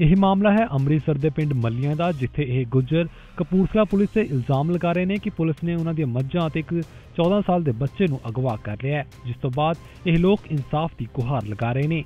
ਇਹ ਮਾਮਲਾ ਹੈ ਅੰਮ੍ਰਿਤਸਰ ਦੇ ਪਿੰਡ ਮੱਲੀਆਂ ਦਾ, ਜਿੱਥੇ ਇਹ ਗੁੱਜਰ ਕਪੂਰਥਲਾ ਪੁਲਿਸ ਤੇ ਇਲਜ਼ਾਮ ਲਗਾ ਰਹੇ ਨੇ ਕਿ ਪੁਲਿਸ ਨੇ ਉਹਨਾਂ ਦੀਆਂ ਮੱਝਾਂ ਅਤੇ ਇੱਕ 14 ਸਾਲ ਦੇ ਬੱਚੇ ਨੂੰ ਅਗਵਾ ਕਰ ਲਿਆ ਹੈ, ਜਿਸ ਤੋਂ ਬਾਅਦ ਇਹ ਲੋਕ ਇਨਸਾਫ ਦੀ ਗੁਹਾਰ ਲਗਾ ਰਹੇ ਨੇ।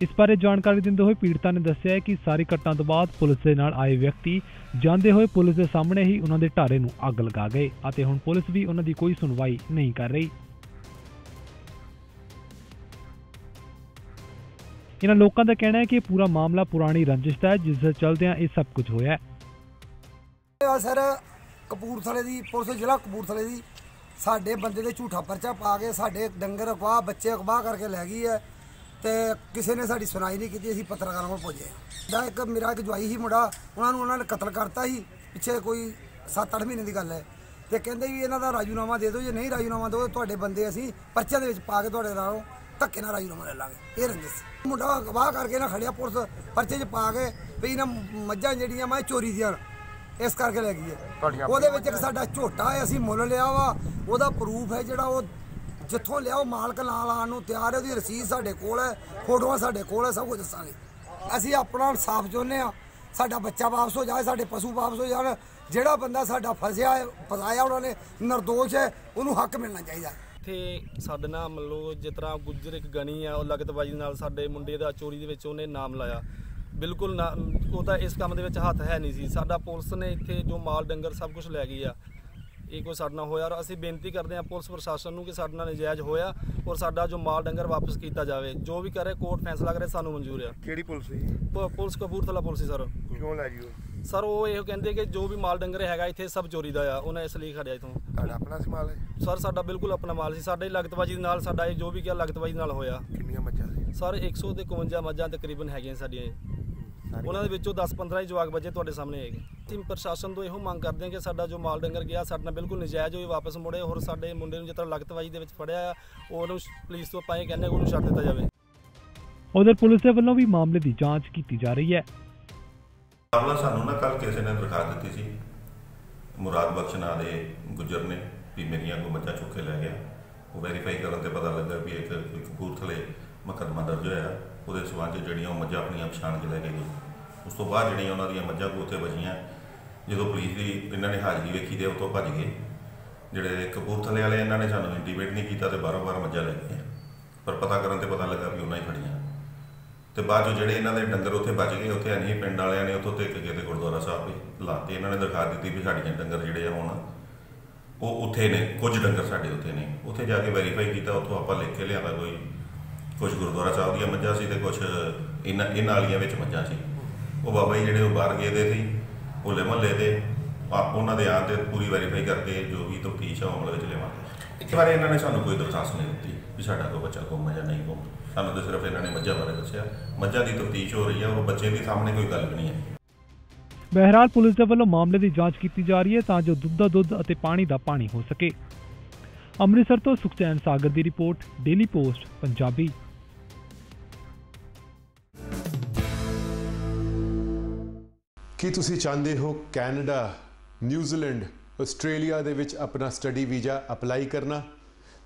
ਇਸ ਬਾਰੇ ਜਾਣਕਾਰੀ ਦਿੰਦੇ ਹੋਏ ਪੀੜਤਾ ਨੇ ਦੱਸਿਆ ਕਿ ਸਾਰੀ ਘਟਨਾ ਤੋਂ ਬਾਅਦ ਪੁਲਿਸ ਦੇ ਨਾਲ ਆਏ ਵਿਅਕਤੀ ਜਾਂਦੇ ਹੋਏ ਪੁਲਿਸ ਦੇ ਸਾਹਮਣੇ ਹੀ ਉਹਨਾਂ ਦੇ ਢਾਰੇ ਨੂੰ ਅੱਗ ਲਗਾ ਗਏ ਅਤੇ ਹੁਣ ਪੁਲਿਸ ਵੀ ਉਹਨਾਂ ਦੀ ਕੋਈ ਸੁਣਵਾਈ ਨਹੀਂ ਕਰ ਰਹੀ। ਇਹਨਾਂ ਲੋਕਾਂ ਦਾ ਕਹਿਣਾ ਹੈ ਕਿ ਇਹ ਪੂਰਾ ਮਾਮਲਾ ਪੁਰਾਣੀ ਰੰਜਿਸ਼ ਦਾ ਹੈ, ਜਿਸ ਦੇ ਚਲਦਿਆਂ ਇਹ ਸਭ ਕੁਝ ਹੋਇਆ ਹੈ। ਸਰ, ਕਪੂਰਥਲੇ ਦੀ, ਪੁਲਿਸ ਜ਼ਿਲ੍ਹਾ ਕਪੂਰਥਲੇ ਦੀ, ਸਾਡੇ ਬੰਦੇ ਦੇ ਝੂਠਾ ਪਰਚਾ ਪਾ ਕੇ ਸਾਡੇ ਡੰਗਰ ਅਗਵਾ, ਬੱਚੇ ਅਗਵਾ ਕਰਕੇ ਲੈ ਗਈ ਹੈ ਤੇ ਕਿਸੇ ਨੇ ਸਾਡੀ ਸੁਣਾਈ ਨਹੀਂ ਕੀਤੀ, ਅਸੀਂ ਪੱਤਰਕਾਰਾਂ ਕੋਲ ਪਹੁੰਚੇ ਦਾ ਇੱਕ, ਮੇਰਾ ਇੱਕ ਜਵਾਈ ਸੀ ਮੁੰਡਾ, ਉਹਨਾਂ ਨੂੰ ਉਹਨਾਂ ਨੇ ਕਤਲ ਕਰਤਾ ਸੀ, ਪਿੱਛੇ ਕੋਈ 7-8 ਮਹੀਨੇ ਦੀ ਗੱਲ ਹੈ। ਤੇ ਕਹਿੰਦੇ ਵੀ ਇਹਨਾਂ ਦਾ ਰਾਜੂਨਾਮਾ ਦੇ ਦਿਓ, ਜੇ ਨਹੀਂ ਰਾਜੂਨਾਮਾ ਦਿਓ, ਤੁਹਾਡੇ ਬੰਦੇ ਅਸੀਂ ਪਰਚੇ ਦੇ ਵਿੱਚ ਪਾ ਕੇ ਤੁਹਾਡੇ ਨਾਲੋਂ ਧੱਕੇ ਨਾਲ ਰਾਜੂਨਾਮਾ ਲੈ ਲਾਂਗੇ। ਇਹ ਰੰਜਿਸ਼ ਮੁੰਡਾ ਅਗਵਾ ਕਰਕੇ ਨਾ ਖੜਿਆ ਪੁਲਿਸ ਪਰਚੇ 'ਚ ਪਾ ਕੇ ਵੀ ਇਹਨਾਂ ਮੱਝਾਂ ਜਿਹੜੀਆਂ ਮੈਂ ਚੋਰੀ ਦੀਆਂ ਨੇ। ਇਸ ਕਰਕੇ ਲੈ ਗਈ ਹੈ ਉਹਦੇ ਵਿੱਚ ਇੱਕ ਸਾਡਾ ਝੋਟਾ ਹੈ ਅਸੀਂ ਮੁੱਲ ਲਿਆ ਵਾ ਉਹਦਾ ਪ੍ਰੂਫ ਹੈ ਜਿਹੜਾ ਉਹ ਜਿੱਥੋਂ ਲਿਆਓ ਮਾਲਕ ਨਾਲ ਆਉਣ ਨੂੰ ਤਿਆਰ ਹੈ ਉਹਦੀ ਰਸੀਦ ਸਾਡੇ ਕੋਲ ਹੈ ਫੋਟੋਆਂ ਸਾਡੇ ਕੋਲ ਹੈ ਸਭ ਕੁਝ ਦੱਸਾਂਗੇ। ਅਸੀਂ ਆਪਣਾ ਇਨਸਾਫ ਚਾਹੁੰਦੇ ਆ ਸਾਡਾ ਬੱਚਾ ਵਾਪਸ ਹੋ ਜਾਏ ਸਾਡੇ ਪਸ਼ੂ ਵਾਪਸ ਹੋ ਜਾਣ ਜਿਹੜਾ ਬੰਦਾ ਸਾਡਾ ਫਸਿਆ ਹੈ ਫਸਾਇਆ ਉਹਨਾਂ ਨੇ ਨਿਰਦੋਸ਼ ਹੈ ਉਹਨੂੰ ਹੱਕ ਮਿਲਣਾ ਚਾਹੀਦਾ। ਇੱਥੇ ਸਾਡੇ ਨਾਲ ਮੰਨ ਲਓ ਜਿਸ ਤਰ੍ਹਾਂ ਗੁੱਜਰ ਇੱਕ ਗਣੀ ਆ ਉਹ ਲਗਤਬਾਜੀ ਨਾਲ ਸਾਡੇ ਮੁੰਡੇ ਦਾ ਚੋਰੀ ਦੇ ਵਿੱਚ ਉਹਨੇ ਨਾਮ ਲਾਇਆ। ਬਿਲਕੁਲ ਉਹ ਤਾਂ ਇਸ ਕੰਮ ਦੇ ਵਿੱਚ ਹੱਥ ਹੈ ਨਹੀਂ ਸੀ। ਸਾਡਾ ਪੁਲਿਸ ਨੇ ਇੱਥੇ ਜੋ ਮਾਲ ਡੰਗਰ ਸਭ ਕੁਝ ਲੈ ਗਈ ਆ। ਇਹ ਕੋਈ ਸਾਡੇ ਨਾਲ ਹੋਇਆ ਔਰ ਅਸੀਂ ਬੇਨਤੀ ਕਰਦੇ ਹਾਂ ਪੁਲਿਸ ਪ੍ਰਸ਼ਾਸਨ ਨੂੰ ਕਿ ਸਾਡੇ ਨਾਲ ਨਜਾਇਜ਼ ਹੋਇਆ ਔਰ ਸਾਡਾ ਜੋ ਮਾਲ ਡੰਗਰ ਵਾਪਸ ਕੀਤਾ ਜਾਵੇ। ਜੋ ਵੀ ਕਰੇ ਕੋਰਟ ਫੈਸਲਾ ਕਰੇ ਸਾਨੂੰ ਮਨਜ਼ੂਰ ਆ। ਕਿਹੜੀ ਪੁਲਿਸ ਸੀ? ਪੁਲਿਸ ਕਪੂਰਥਲਾ ਪੁਲਿਸ ਸੀ ਸਰ। ਕਿਉਂ ਲੈ ਜੀ ਉਹ? ਸਰ ਉਹ ਇਹ ਕਹਿੰਦੇ ਕਿ ਜੋ ਵੀ ਮਾਲ ਡੰਗਰ ਹੈਗਾ ਇੱਥੇ ਸਭ ਚੋਰੀ ਦਾ ਆ। ਉਹਨਾਂ ਇਸ ਲਈ ਖੜਿਆ ਇਥੋਂ। ਤੁਹਾਡਾ ਆਪਣਾ ਸਮਾਲ ਹੈ ਸਰ ਸਾਡਾ ਬਿਲਕੁਲ ਆਪਣਾ ਮਾਲ ਸੀ। ਸਾਡੇ ਲਗਤਬਾਜੀ ਦੇ ਨਾਲ ਸਾਡਾ ਇਹ ਜੋ ਵੀ ਕਿਹਾ ਲਗਤਬਾਜੀ ਨਾਲ ਹੋਇਆ। ਕਿੰਨੀਆਂ ਮੱਝਾਂ ਸੀ? ਸਰ 100 ਤੇ 51 ਮੱਝਾਂ ਤਕਰੀਬਨ ਹੈਗੀਆਂ ਸਾਡੀਆਂ ਇਹ। ਸਾਰੀਆਂ? ਉਹਨਾਂ ਦੇ ਵਿੱਚੋਂ 10-15 ਹੀ ਜਵਾਕ ਬੱਚੇ ਤੁਹਾਡੇ ਸਾਹਮਣੇ ਹੈਗੇ। ਅਸੀਂ ਪ੍ਰਸ਼ਾਸਨ ਤੋਂ ਇਹੋ ਮੰਗ ਕਰਦੇ ਹਾਂ ਕਿ ਸਾਡਾ ਜੋ ਮਾਲ ਡੰਗਰ ਗਿਆ ਸਾਡੇ ਨਾਲ ਬਿਲਕੁਲ ਨਜਾਇਜ਼ ਹੋਏ ਵਾਪਸ ਮੁੜੇ ਹੋਰ ਸਾਡੇ ਮੁੰਡੇ ਨੂੰ ਜਿਸ ਤਰ੍ਹਾਂ ਲਗਤਬਾਜੀ ਦੇ ਵਿੱਚ ਫੜਿਆ ਆ ਉਹਨੂੰ ਪੁਲਿਸ ਤੋਂ ਪਾਏ ਕਹਿੰਦੇ ਉਹਨੂੰ ਛੱਡ ਦਿੱਤਾ ਜਾਵੇ। ਉਧਰ ਪੁਲਿਸ ਦੇ ਵੱਲੋਂ ਵੀ ਮਾਮਲੇ ਦੀ ਜਾਂਚ ਕੀਤੀ ਜਾ ਰਹੀ ਹੈ। ਮਾਮਲਾ ਸਾਨੂੰ ਨਾ ਕੱਲ ਕਿਸੇ ਨੇ ਦਰਖਾਸਤ ਦਿੱਤੀ ਸੀ। ਮੁਰਾਦ ਬਖਸ਼ ਨਾਂ ਦੇ ਗੁੱਜਰ ਨੇ ਵੀ ਮੇਰੀਆਂ ਕੋ ਮੱਝਾਂ ਚੁੱਕੇ ਲੈ ਗਿਆ। ਉਹ ਵੈਰੀਫਾਈ ਕਰਨ ਤੇ ਪਤਾ ਲੱਗਾ ਵੀ ਇੱਕ ਕੋਈ ਕਪੂਰਥਲੇ ਮੁਕੱਦਮਾ ਦਰਜ ਹੋਇਆ। ਉਹਦੇ ਸਬੰਧ ਜਿਹੜੀਆਂ ਉਹ ਮੱਝਾਂ ਆਪਣੀਆਂ ਪਛਾਣ ਕੇ ਲੈ ਕੇ ਗਏ ਉਸ ਤੋਂ ਬਾਅਦ ਜਿਹੜੀਆਂ ਉਹਨਾਂ ਦੀਆਂ ਮੱਝਾਂ ਕੋ ਉੱਥੇ ਬਚੀਆਂ, ਜਦੋਂ ਪੁਲਿਸ ਦੀ ਇਹਨਾਂ ਨੇ ਹਾਜ਼ਰੀ ਵੇਖੀ ਤੇ ਉੱਥੋਂ ਭੱਜ ਗਏ। ਜਿਹੜੇ ਕਪੂਰਥਲੇ ਵਾਲੇ ਇਹਨਾਂ ਨੇ ਸਾਨੂੰ ਇੰਟੀਮੇਟ ਨਹੀਂ ਕੀਤਾ ਤੇ ਬਾਰੋਂ ਬਾਰ ਮੱਝਾਂ ਲੈ ਗਏ ਪਰ ਪਤਾ ਕਰਨ ਤੇ ਪਤਾ ਲੱਗਾ ਵੀ ਉਹਨਾਂ ਹੀ ਫੜੀਆਂ ਤੇ ਬਾਅਦ ਚੋਂ ਜਿਹੜੇ ਇਹਨਾਂ ਦੇ ਡੰਗਰ ਉੱਥੇ ਬਚ ਗਏ, ਉੱਥੇ ਅਨੀ ਪਿੰਡ ਵਾਲਿਆਂ ਨੇ ਉੱਥੋਂ ਧਿੱਕ ਕੇ ਤੇ ਗੁਰਦੁਆਰਾ ਸਾਹਿਬ ਵੀ ਲਾਤੇ ਇਹਨਾਂ ਨੇ ਦਿਖਾ ਦਿੱਤੀ ਵੀ ਸਾਡੀਆਂ ਡੰਗਰ ਜਿਹੜੇ ਆ ਹੁਣ, ਉਹ ਉੱਥੇ ਨੇ, ਕੁਝ ਡੰਗਰ ਸਾਡੇ ਉੱਥੇ ਨੇ। ਉੱਥੇ ਜਾ ਕੇ ਵੈਰੀਫਾਈ ਕੀਤਾ, ਉੱਥੋਂ ਆਪਾਂ ਲਿਖ ਕੇ ਲਿਆਂਦਾ ਕੋਈ, ਕੁਝ ਗੁਰਦੁਆਰਾ ਸਾਹਿਬ ਦੀਆਂ ਮੱਝਾਂ ਸੀ ਤੇ ਕੁਝ ਇਹਨਾਂ ਇਹਨਾਂ ਵਾਲੀਆਂ ਵਿੱਚ ਮੱਝਾਂ ਸੀ। ਉਹ ਬਾਬਾ ਜੀ ਜਿਹੜੇ ਉਹ ਬਾਹਰ ਗਏ ਦੇ ਸੀ ਹੋਲੇ ਮਹੱਲੇ ਦੇ, ਆ- ਉਹਨਾਂ ਦੇ ਆਉਣ ਤੇ ਪੂਰੀ ਵੈਰੀਫਾਈ ਕਰਕੇ ਜੋ ਵੀ ਤਫਤੀਸ਼ ਆ ਉਹ ਅਮਲ ਵਿੱਚ ਲਿਆਵਾਂਗੇ। ਇੱਕ ਵਾਰ ਇਹਨਾਂ ਨੇ ਸਾਨੂੰ ਕੋਈ ਦਰਖਾਸਤ ਨਹੀਂ ਦਿੱਤੀ। ਵੀ ਸਾਡਾ ਕੋਈ ਬੱਚਾ ਗੁੰਮ ਹੈ ਜਾਂ ਨਹੀਂ ਗੁੰਮ ਸਾਨੂੰ ਤਾਂ ਸਿਰਫ ਇਹਨਾਂ ਨੇ ਮੱਝਾਂ ਬਾਰੇ ਦੱਸਿਆ। ਮੱਝਾਂ ਦੀ ਤਫਤੀਸ਼ ਹੋ ਰਹੀ ਹੈ ਉਹ ਬੱਚੇ ਦੇ ਸਾਹਮਣੇ ਕੋਈ ਗੱਲ ਵੀ ਨਹੀਂ ਹੈ। ਬਹਿਰਾਲ ਪੁਲਿਸ ਦੇ ਵੱਲੋਂ ਮਾਮਲੇ ਦੀ ਜਾਂਚ ਕੀਤੀ ਜਾ ਰਹੀ ਹੈ ਤਾਂ ਜੋ ਦੁੱਧ ਦਾ ਦੁੱਧ ਅਤੇ ਪਾਣੀ ਦਾ ਪਾਣੀ ਹੋ ਸਕੇ। ਅੰਮ੍ਰਿਤਸਰ ਤੋਂ ਸੁਖਚੈਨ ਸਾਗਰ ਦੀ ਰਿਪੋਰਟ ਡੇਲੀ ਪੋਸਟ ਪੰਜਾਬੀ। ਕੀ ਤੁਸੀਂ ਚਾਹੁੰਦੇ ਹੋ ਕੈਨੇਡਾ ਨਿਊਜ਼ੀਲੈਂਡ ਆਸਟ੍ਰੇਲੀਆ ਦੇ ਵਿੱਚ ਆਪਣਾ ਸਟੱਡੀ ਵੀਜ਼ਾ ਅਪਲਾਈ ਕਰਨਾ?